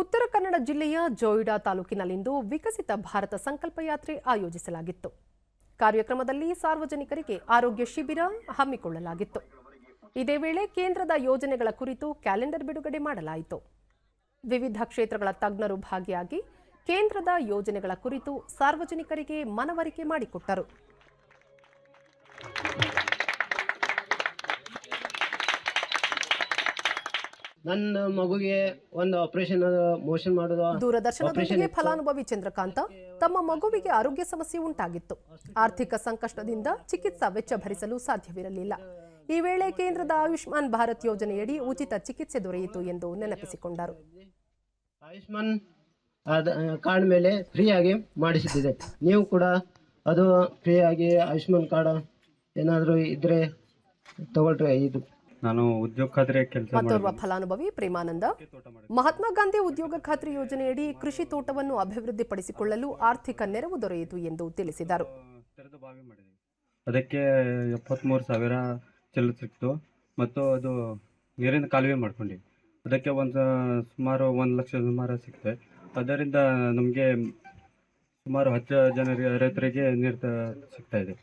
ಉತ್ತರ ಕನ್ನಡ ಜಿಲ್ಲೆಯ ಜೋಯಿಡಾ ತಾಲೂಕಿನಲ್ಲಿಂದು ವಿಕಸಿತ ಭಾರತ ಸಂಕಲ್ಪ ಯಾತ್ರೆ ಆಯೋಜಿಸಲಾಗಿತ್ತು. ಕಾರ್ಯಕ್ರಮದಲ್ಲಿ ಸಾರ್ವಜನಿಕರಿಗೆ ಆರೋಗ್ಯ ಶಿಬಿರ ಹಮ್ಮಿಕೊಳ್ಳಲಾಗಿತ್ತು. ಇದೇ ವೇಳೆ ಕೇಂದ್ರದ ಯೋಜನೆಗಳ ಕುರಿತು ಕ್ಯಾಲೆಂಡರ್ ಬಿಡುಗಡೆ ಮಾಡಲಾಯಿತು. ವಿವಿಧ ಕ್ಷೇತ್ರಗಳ ತಜ್ಞರು ಭಾಗಿಯಾಗಿ ಕೇಂದ್ರದ ಯೋಜನೆಗಳ ಕುರಿತು ಸಾರ್ವಜನಿಕರಿಗೆ ಮನವರಿಕೆ ಮಾಡಿಕೊಟ್ಟರು. ನನ್ನ ಮಗುಗೆ ಒಂದು ಆಪರೇಷನ್ ಮೋಷನ್ ಮಾಡೋದು. ದೂರದರ್ಶನದೊಂದಿಗೆ ಫಲಾನುಭವಿ ಚಂದ್ರಕಾಂತ ತಮ್ಮ ಮಗುವಿಗೆ ಆರೋಗ್ಯ ಸಮಸ್ಯೆ ಉಂಟಾಗಿತ್ತು. ಆರ್ಥಿಕ ಸಂಕಷ್ಟದಿಂದ ಚಿಕಿತ್ಸಾ ವೆಚ್ಚ ಭರಿಸಲು ಸಾಧ್ಯವಿರಲಿಲ್ಲ. ಈ ವೇಳೆ ಕೇಂದ್ರದ ಆಯುಷ್ಮಾನ್ ಭಾರತ್ ಯೋಜನೆಯಡಿ ಉಚಿತ ಚಿಕಿತ್ಸೆ ದೊರೆಯಿತು ಎಂದು ನೆನಪಿಸಿಕೊಂಡರು. ಆಯುಷ್ಮಾನ್ ಕಾರ್ಡ್ ಮೇಲೆ ಫ್ರೀಯಾಗಿ ಮಾಡಿಸುತ್ತಿದೆ ನೀವು ಕೂಡ ಅದು ಫ್ರೀಯಾಗಿ ಆಯುಷ್ಮಾನ್ ಕಾರ್ಡ್ ಏನಾದರೂ ಇದ್ರೆ ತಗೊಳ್ರಿ ಇದು ನಾನು ಉದ್ಯೋಗ ಖಾತ್ರಿ ಕೆಲಸ ಮತ್ತೋರ್ವ ಫಲಾನುಭವಿ ಪ್ರೇಮಾನಂದ. ಮಹಾತ್ಮ ಗಾಂಧಿ ಉದ್ಯೋಗ ಖಾತ್ರಿ ಯೋಜನೆಯಡಿ ಕೃಷಿ ತೋಟವನ್ನು ಅಭಿವೃದ್ಧಿಪಡಿಸಿಕೊಳ್ಳಲು ಆರ್ಥಿಕ ನೆರವು ದೊರೆಯಿತು ಎಂದು ತಿಳಿಸಿದರು. ಅದಕ್ಕೆ ಎಪ್ಪತ್ತ್ಮೂರು ಸಾವಿರ ಚೆಲ್ಲುತ್ತಿತ್ತು ಸಿಕ್ತು. ಮತ್ತು ಅದು ನೀರಿನ ಕಾಲುವೆ ಮಾಡ್ಕೊಂಡ್ವಿ ಅದಕ್ಕೆ ಒಂದು ಸುಮಾರು ಒಂದು ಲಕ್ಷ ಸುಮಾರು ಸಿಕ್ತೆ. ಅದರಿಂದ ನಮಗೆ ಸುಮಾರು ಹತ್ತು ಜನರಿಗೆ ರೈತರಿಗೆ ನೀರು ಸಿಗ್ತಾ ಇದೆ.